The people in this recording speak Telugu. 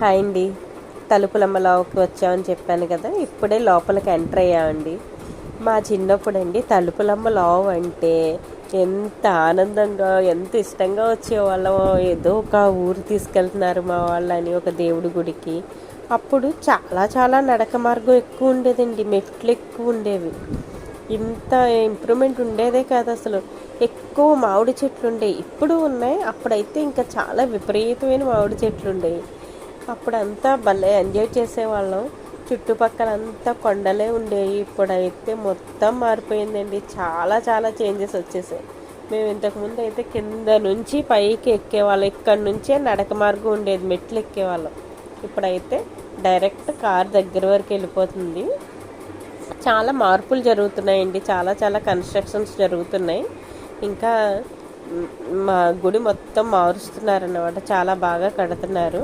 హాయ్ అండి. తలుపులమ్మ లోపలికి వచ్చామని చెప్పాను కదా ఇప్పుడే లోపలికి ఎంటర్ అయ్యామండి. మా చిన్నప్పుడు అండి తలుపులమ్మ లావు అంటే ఎంత ఆనందంగా ఎంత ఇష్టంగా వచ్చేవాళ్ళము ఏదో ఒక ఊరు తీసుకెళ్తున్నారు మా వాళ్ళని ఒక దేవుడి గుడికి. అప్పుడు చాలా చాలా నడక మార్గం ఎక్కువ ఉండేదండి. మెట్లు ఎక్కువ ఉండేవి. ఇంత ఇంప్రూవ్మెంట్ ఉండేదే కాదు అసలు. ఎక్కువ మామిడి చెట్లు ఉండేవి. ఇప్పుడు ఉన్నాయి. అప్పుడైతే ఇంకా చాలా విపరీతమైన మామిడి చెట్లు ఉండేవి. అప్పుడంతా భలే ఎంజాయ్ చేసేవాళ్ళం. చుట్టుపక్కల అంతా కొండలే ఉండేవి. ఇప్పుడైతే మొత్తం మారిపోయిందండి. చాలా చాలా చేంజెస్ వచ్చేసాయి. మేము ఇంతకుముందు అయితే కింద నుంచి పైకి ఎక్కేవాళ్ళం. ఇక్కడ నుంచే నడక మార్గం ఉండేది. మెట్లు ఎక్కేవాళ్ళం. ఇప్పుడైతే డైరెక్ట్ కార్ దగ్గర వరకు వెళ్ళిపోతుంది. చాలా మార్పులు జరుగుతున్నాయండి. చాలా చాలా కన్స్ట్రక్షన్స్ జరుగుతున్నాయి. ఇంకా మా గుడి మొత్తం మారుస్తున్నారు అన్నమాట చాలా బాగా కడుతున్నారు.